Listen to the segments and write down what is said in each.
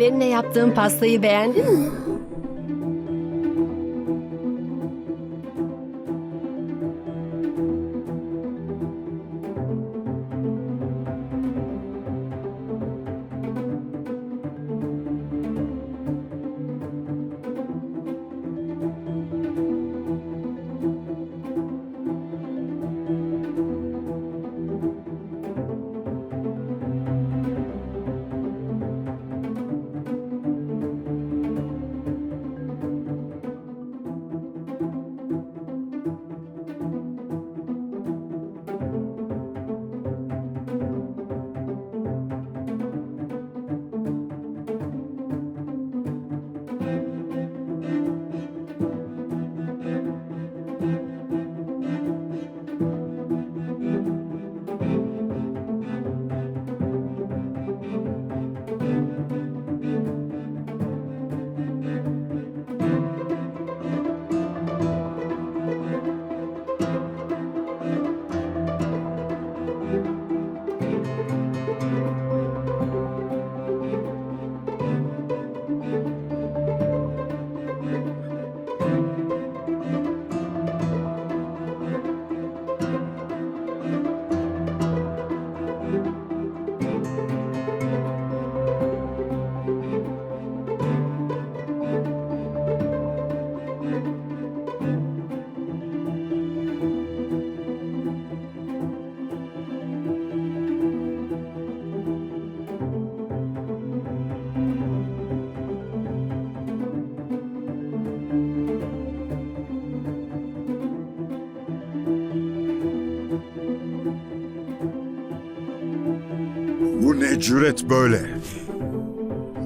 Ellerinle yaptığın pastayı beğendin mi? Cüret böyle?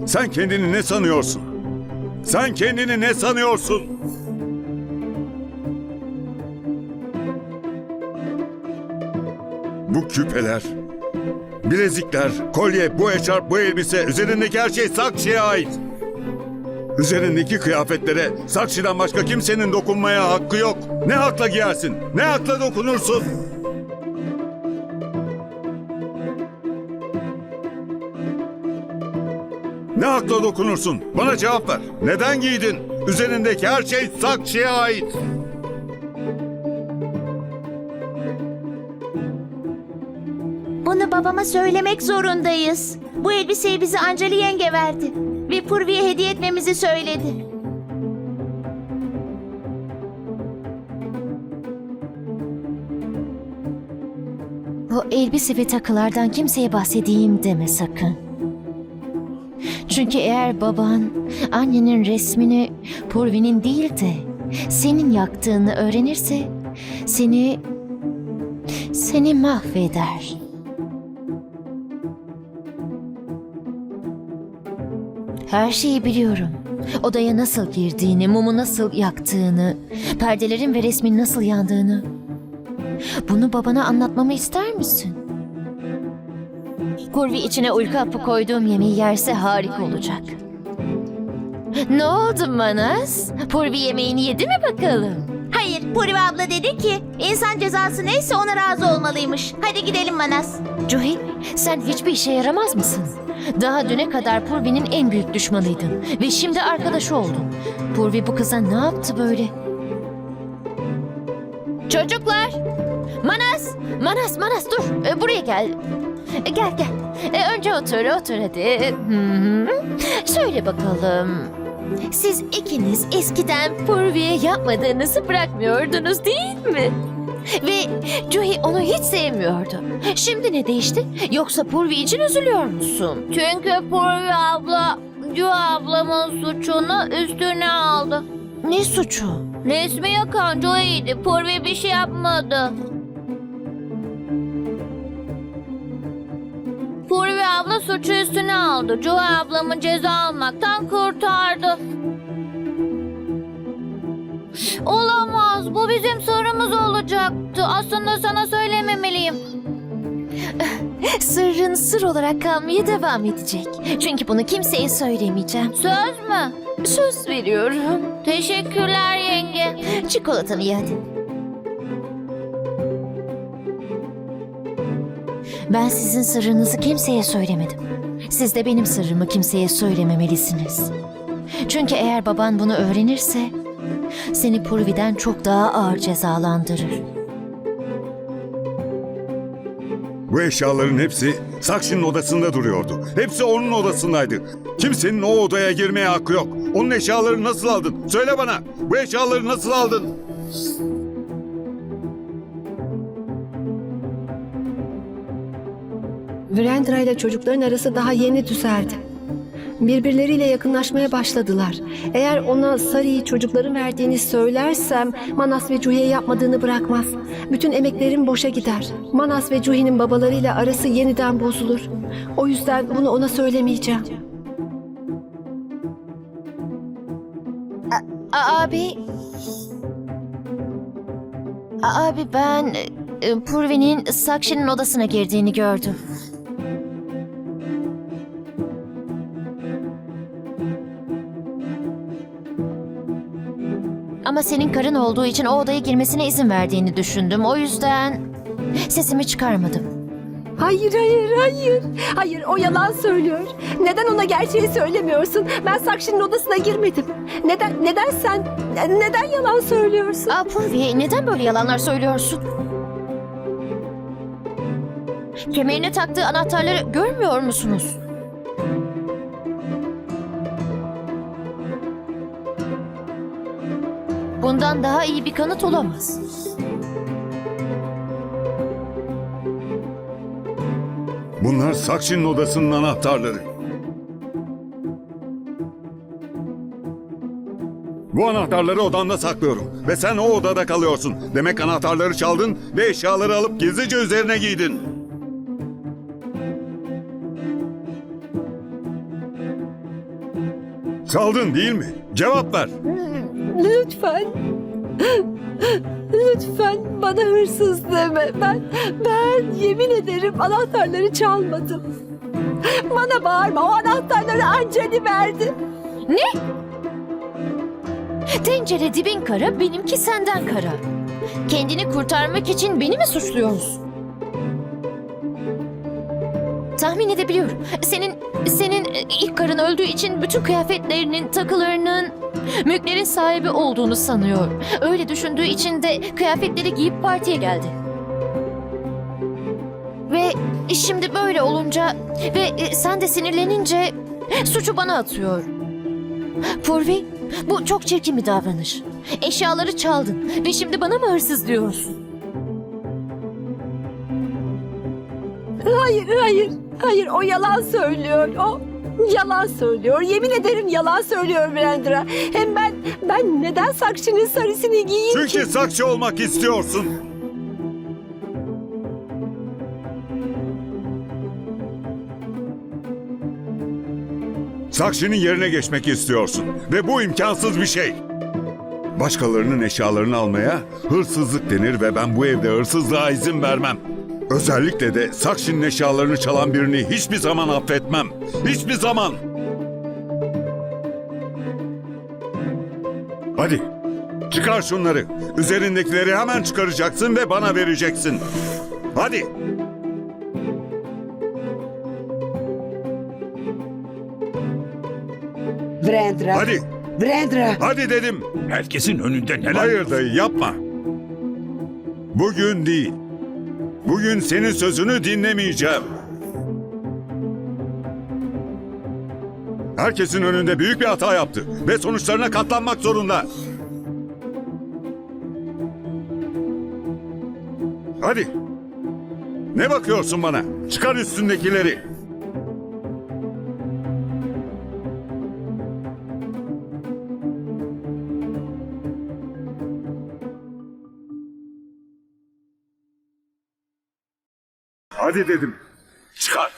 Sen kendini ne sanıyorsun? Sen kendini ne sanıyorsun? Bu küpeler, bilezikler, kolye, bu eşarp, bu elbise, üzerindeki her şey Sakşi'ye ait. Üzerindeki kıyafetlere Sakşi'den başka kimsenin dokunmaya hakkı yok. Ne hakla giyersin? Ne hakla dokunursun? Ne hakla dokunursun? Bana cevap ver. Neden giydin? Üzerindeki her şey Sakşi'ye ait. Bunu babama söylemek zorundayız. Bu elbiseyi bize Ancali yenge verdi. Ve Purvi'ye hediye etmemizi söyledi. Bu elbise ve takılardan kimseye bahsedeyim deme sakın. Çünkü eğer baban annenin resmini Purvi'nin değil de senin yaktığını öğrenirse seni seni mahveder. Her şeyi biliyorum. Odaya nasıl girdiğini, mumu nasıl yaktığını, perdelerin ve resmin nasıl yandığını. Bunu babana anlatmamı ister misin? Kurvi içine uyku hapı koyduğum yemeği yerse harika olacak. Ne oldu Manas? Purvi yemeğini yedi mi bakalım? Hayır, Purvi abla dedi ki insan cezası neyse ona razı olmalıymış. Hadi gidelim Manas. Cuhi, sen hiçbir işe yaramaz mısın? Daha düne kadar Purvi'nin en büyük düşmanıydın ve şimdi arkadaşı oldun. Purvi bu kıza ne yaptı böyle? Çocuklar! Manas! Manas, Manas dur! Ee, buraya gel. Ee, gel gel. Ee, önce otur, otur hadi. Söyle bakalım. Siz ikiniz eskiden Purvi'ye yapmadığınızı bırakmıyordunuz değil mi? Ve Juhi onu hiç sevmiyordu. Şimdi ne değişti? Yoksa Purvi için üzülüyor musun? Çünkü Purvi abla Cu ablamın suçunu üstüne aldı. Ne suçu? Resmi yakan Joey'di. Purvi bir şey yapmadı. Abla suçu üstüne aldı. Joey ablamı ceza almaktan kurtardı. Olamaz. Bu bizim sırrımız olacaktı. Aslında sana söylememeliyim. Sırrın sır olarak kalmaya devam edecek. Çünkü bunu kimseye söylemeyeceğim. Söz mü? Söz veriyorum. Teşekkürler yenge. Çikolatanı ye hadi. Ben sizin sırrınızı kimseye söylemedim. Siz de benim sırrımı kimseye söylememelisiniz. Çünkü eğer baban bunu öğrenirse seni Purvi'den çok daha ağır cezalandırır. Bu eşyaların hepsi Sakşi'nin odasında duruyordu. Hepsi onun odasındaydı. Kimsenin o odaya girmeye hakkı yok. Onun eşyalarını nasıl aldın? Söyle bana. Bu eşyaları nasıl aldın? Virendra ile çocukların arası daha yeni düzeldi. Birbirleriyle yakınlaşmaya başladılar. Eğer ona Sari'yi çocukların verdiğini söylersem Manas ve Cuhi'ye yapmadığını bırakmaz. Bütün emeklerim boşa gider. Manas ve Cuhi'nin babalarıyla arası yeniden bozulur. O yüzden bunu ona söylemeyeceğim. A- abi... A- abi ben e, Purvi'nin Sakşi'nin odasına girdiğini gördüm. Ama senin karın olduğu için o odaya girmesine izin verdiğini düşündüm. O yüzden sesimi çıkarmadım. Hayır, hayır, hayır. Hayır, o yalan söylüyor. Neden ona gerçeği söylemiyorsun? Ben Sakşi'nin odasına girmedim. Neden, neden sen, neden yalan söylüyorsun? Aa Purvi neden böyle yalanlar söylüyorsun? Kemerine taktığı anahtarları görmüyor musunuz? Bundan daha iyi bir kanıt olamaz. Bunlar Sakşi'nin odasının anahtarları. Bu anahtarları odanda saklıyorum ve sen o odada kalıyorsun. Demek anahtarları çaldın ve eşyaları alıp gizlice üzerine giydin. Çaldın değil mi? Cevap ver. Lütfen. Lütfen bana hırsız deme. Ben, ben yemin ederim anahtarları çalmadım. Bana bağırma. O anahtarları Anceli verdi. Ne? Tencere dibin kara, benimki senden kara. Kendini kurtarmak için beni mi suçluyorsun? Tahmin edebiliyorum. Senin senin e, ilk karın öldüğü için bütün kıyafetlerinin, takılarının, mülklerin sahibi olduğunu sanıyor. Öyle düşündüğü için de kıyafetleri giyip partiye geldi. Ve şimdi böyle olunca ve e, sen de sinirlenince suçu bana atıyor. Purvi, bu çok çirkin bir davranış. Eşyaları çaldın ve şimdi bana mı hırsız diyorsun? Hayır, hayır. Hayır, o yalan söylüyor. O yalan söylüyor. Yemin ederim yalan söylüyor Virendra. Hem ben, ben neden Sakşi'nin sarısını giyeyim ki? Çünkü sakçı olmak istiyorsun. Sakşi'nin yerine geçmek istiyorsun ve bu imkansız bir şey. Başkalarının eşyalarını almaya hırsızlık denir ve ben bu evde hırsızlığa izin vermem. Özellikle de Sakşi'nin eşyalarını çalan birini hiçbir zaman affetmem. Hiçbir zaman. Hadi çıkar şunları. Üzerindekileri hemen çıkaracaksın ve bana vereceksin. Hadi. Brandra. Hadi. Brandra. Hadi dedim. Herkesin önünde neler Hayır dayı yapma. Bugün değil. Bugün senin sözünü dinlemeyeceğim. Herkesin önünde büyük bir hata yaptı ve sonuçlarına katlanmak zorunda. Hadi. Ne bakıyorsun bana? Çıkar üstündekileri. Hadi dedim. çıkar.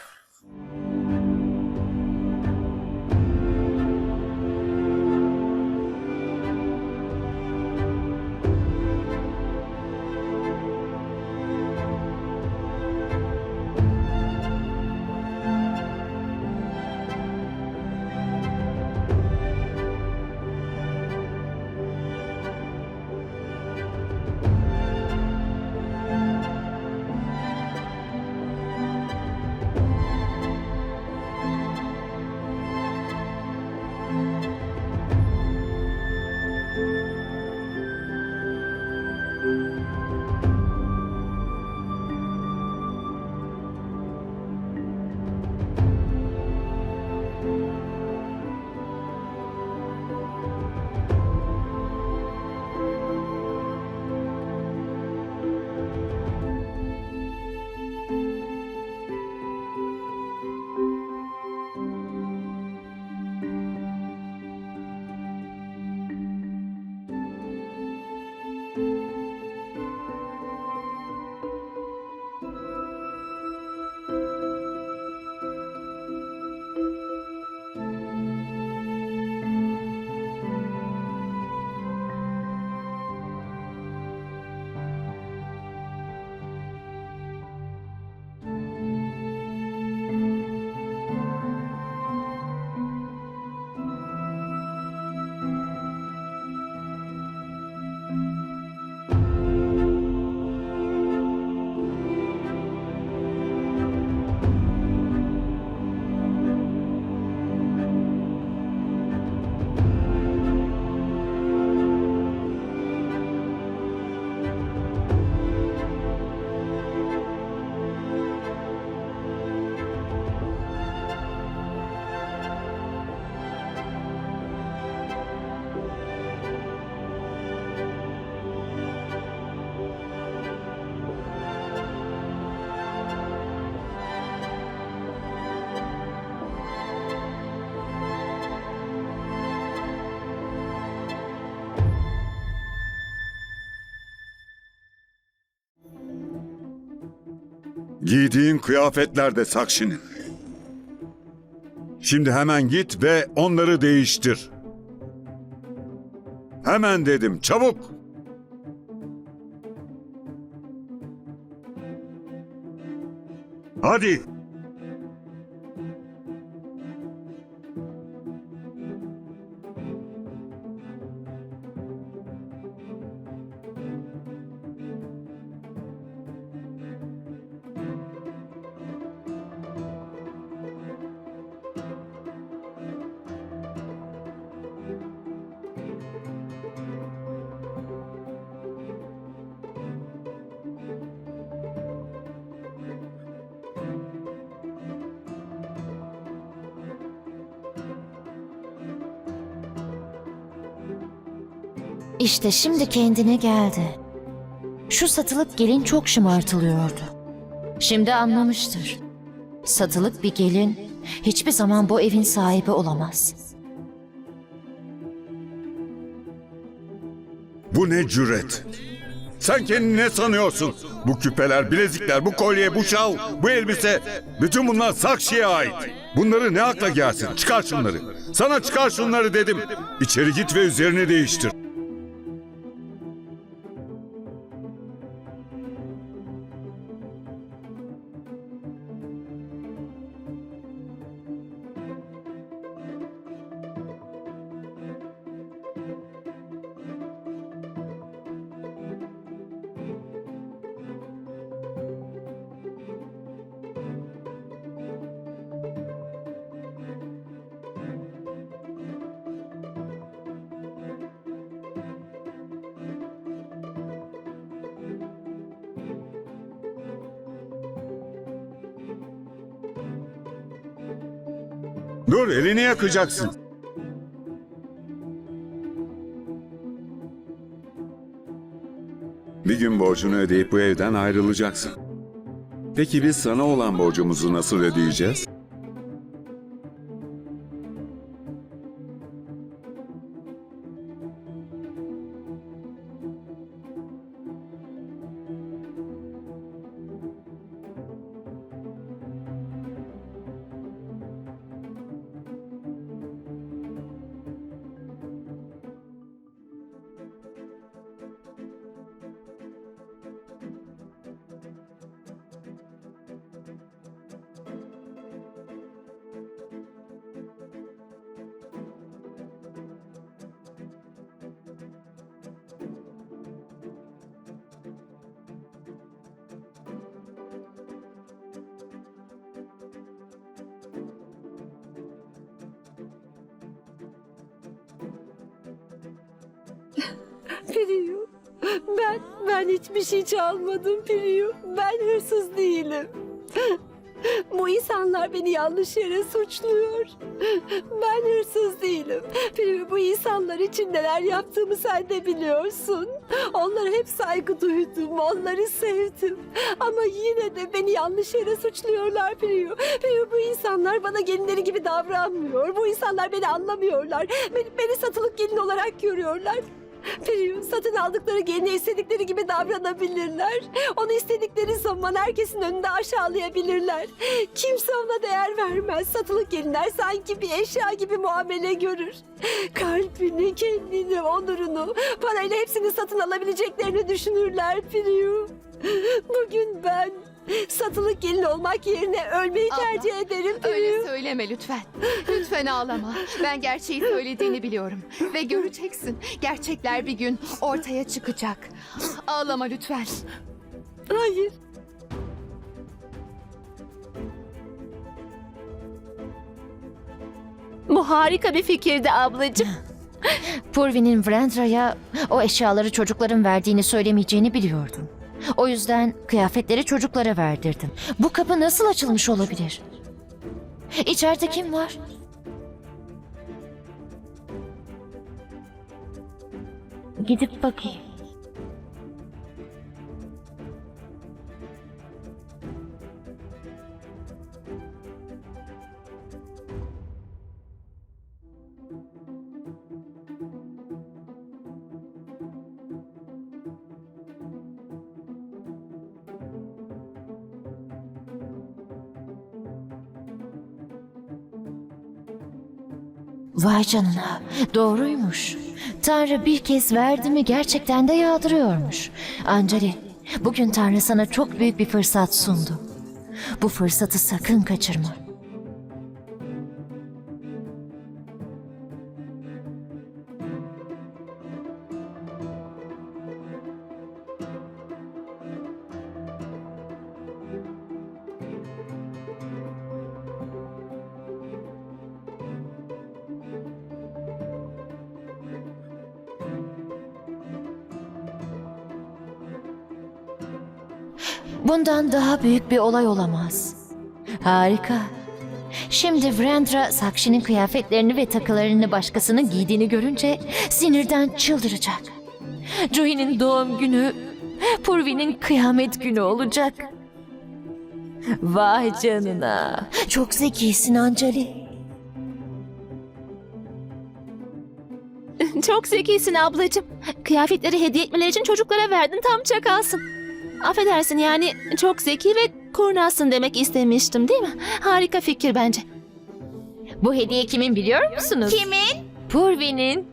Giydiğin kıyafetler de Sakşi'nin. Şimdi hemen git ve onları değiştir. Hemen dedim, çabuk. Hadi. İşte şimdi kendine geldi. Şu satılık gelin çok şımartılıyordu. Şimdi anlamıştır. Satılık bir gelin hiçbir zaman bu evin sahibi olamaz. Bu ne cüret? Sen kendini ne sanıyorsun? Bu küpeler, bilezikler, bu kolye, bu şal, bu elbise, bütün bunlar Sakşi'ye ait. Bunları ne akla gelsin? Çıkar şunları. Sana çıkar şunları dedim. İçeri git ve üzerini değiştir. Dur, elini yakacaksın. Bir gün borcunu ödeyip bu evden ayrılacaksın. Peki biz sana olan borcumuzu nasıl ödeyeceğiz? Priyu, ben, ben hiçbir şey çalmadım Priyu. Ben hırsız değilim. Bu insanlar beni yanlış yere suçluyor. Ben hırsız değilim. Priyu bu insanlar için neler yaptığımı sen de biliyorsun. Onlara hep saygı duydum, onları sevdim. Ama yine de beni yanlış yere suçluyorlar Priyu. Priyu bu insanlar bana gelinleri gibi davranmıyor. Bu insanlar beni anlamıyorlar. Beni, beni satılık gelin olarak görüyorlar. Priyu satın aldıkları gelini istedikleri gibi davranabilirler. Onu istedikleri zaman herkesin önünde aşağılayabilirler. Kimse ona değer vermez. Satılık gelinler sanki bir eşya gibi muamele görür. Kalbini, kendini, onurunu, parayla hepsini satın alabileceklerini düşünürler Priyu. Bugün ben satılık gelin olmak yerine ölmeyi Abla, tercih ederim. Öyle söyleme lütfen. Lütfen ağlama. Ben gerçeği söylediğini biliyorum. Ve göreceksin. Gerçekler bir gün ortaya çıkacak. Ağlama lütfen. Hayır. Bu harika bir fikirdi ablacığım. Purvi'nin Vrendra'ya o eşyaları çocukların verdiğini söylemeyeceğini biliyordum. O yüzden kıyafetleri çocuklara verdirdim. Bu kapı nasıl açılmış olabilir? İçeride kim var? Gidip bakayım. Vay canına, doğruymuş. Tanrı bir kez verdi mi gerçekten de yağdırıyormuş. Ancali, bugün Tanrı sana çok büyük bir fırsat sundu. Bu fırsatı sakın kaçırma. Bundan daha büyük bir olay olamaz. Harika. Şimdi Vrendra Sakshi'nin kıyafetlerini ve takılarını başkasının giydiğini görünce sinirden çıldıracak. Juhi'nin doğum günü, Purvi'nin kıyamet günü olacak. Vay canına. Çok zekisin Ancali. Çok zekisin ablacığım. Kıyafetleri hediye etmeleri için çocuklara verdin tam çakalsın. Affedersin yani çok zeki ve kurnazsın demek istemiştim değil mi? Harika fikir bence. Bu hediye kimin biliyor musunuz? Kimin? Purvi'nin.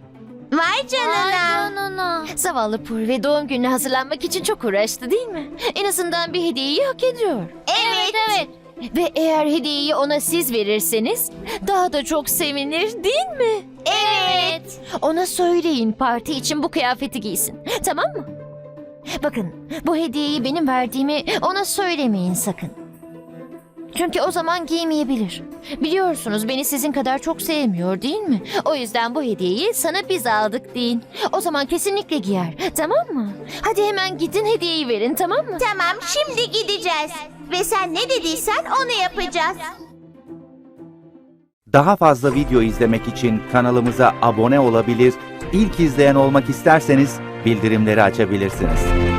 Vay canına. Zavallı Purvi doğum gününe hazırlanmak için çok uğraştı değil mi? En azından bir hediyeyi hak ediyor. Evet. evet. Ve eğer hediyeyi ona siz verirseniz daha da çok sevinir değil mi? Evet. Ona söyleyin parti için bu kıyafeti giysin. Tamam mı? Bakın bu hediyeyi benim verdiğimi ona söylemeyin sakın. Çünkü o zaman giymeyebilir. Biliyorsunuz beni sizin kadar çok sevmiyor değil mi? O yüzden bu hediyeyi sana biz aldık deyin. O zaman kesinlikle giyer. Tamam mı? Hadi hemen gidin hediyeyi verin tamam mı? Tamam şimdi gideceğiz. Ve sen ne dediysen onu yapacağız. Daha fazla video izlemek için kanalımıza abone olabilir, ilk izleyen olmak isterseniz bildirimleri açabilirsiniz.